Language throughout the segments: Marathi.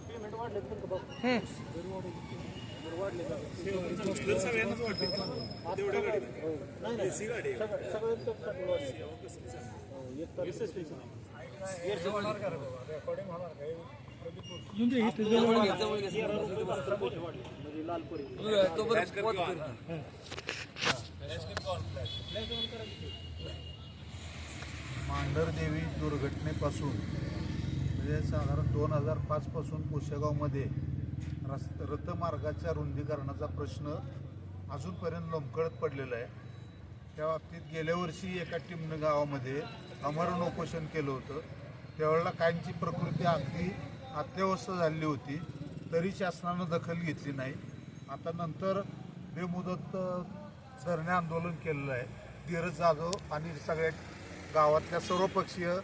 पेमेंट वाढले हं. हो. हो, म्हणजे मांढरदेवी दुर्घटनेपासून म्हणजे साधारण दोन हजार पाचपासून कोशेगावमध्ये. रस् रथमार्गाच्या रुंदीकरणाचा प्रश्न अजूनपर्यंत लोंबकळत पडलेला आहे. त्या बाबतीत गेल्या वर्षी एका टिमनं गावामध्ये अमरण उपोषण केलं होतं. त्यावेळेला काहींची प्रकृती अगदी अत्यवस्थ झालेली होती तरी शासनानं दखल घेतली नाही. आता नंतर बेमुदत धरणे आंदोलन केलेलं आहे. धीरज जाधव आणि सगळ्या गावातल्या सर्वपक्षीय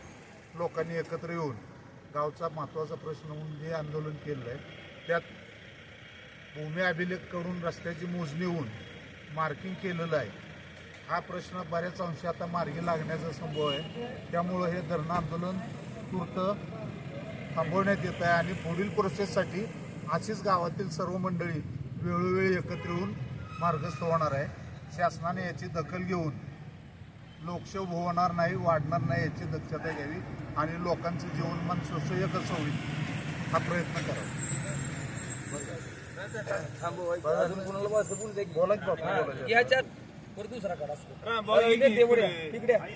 लोकांनी एकत्र येऊन गावचा महत्त्वाचा प्रश्न म्हणून जे आंदोलन केलेलं आहे त्यात भूमी अभिलेखकडून रस्त्याची मोजणी होऊन मार्किंग केलेलं आहे. हा प्रश्न बऱ्याच अंशी आता मार्गी लागण्याचा संभव आहे. त्यामुळं हे धरणं आंदोलन तूर्त थांबवण्यात येत आहे आणि पुढील प्रोसेससाठी अशीच गावातील सर्व मंडळी वेळोवेळी एकत्र येऊन मार्गस्थ होणार आहे. शासनाने याची दखल घेऊन लोकशोभ होणार नाही वाढणार नाही याची दक्षता घ्यावी आणि लोकांचं जीवनमान सुसह्य कसं होईल हा प्रयत्न करावा. अजून कोणाला वाचतं बोलू दे की. याच्यात दुसरा काढा हा,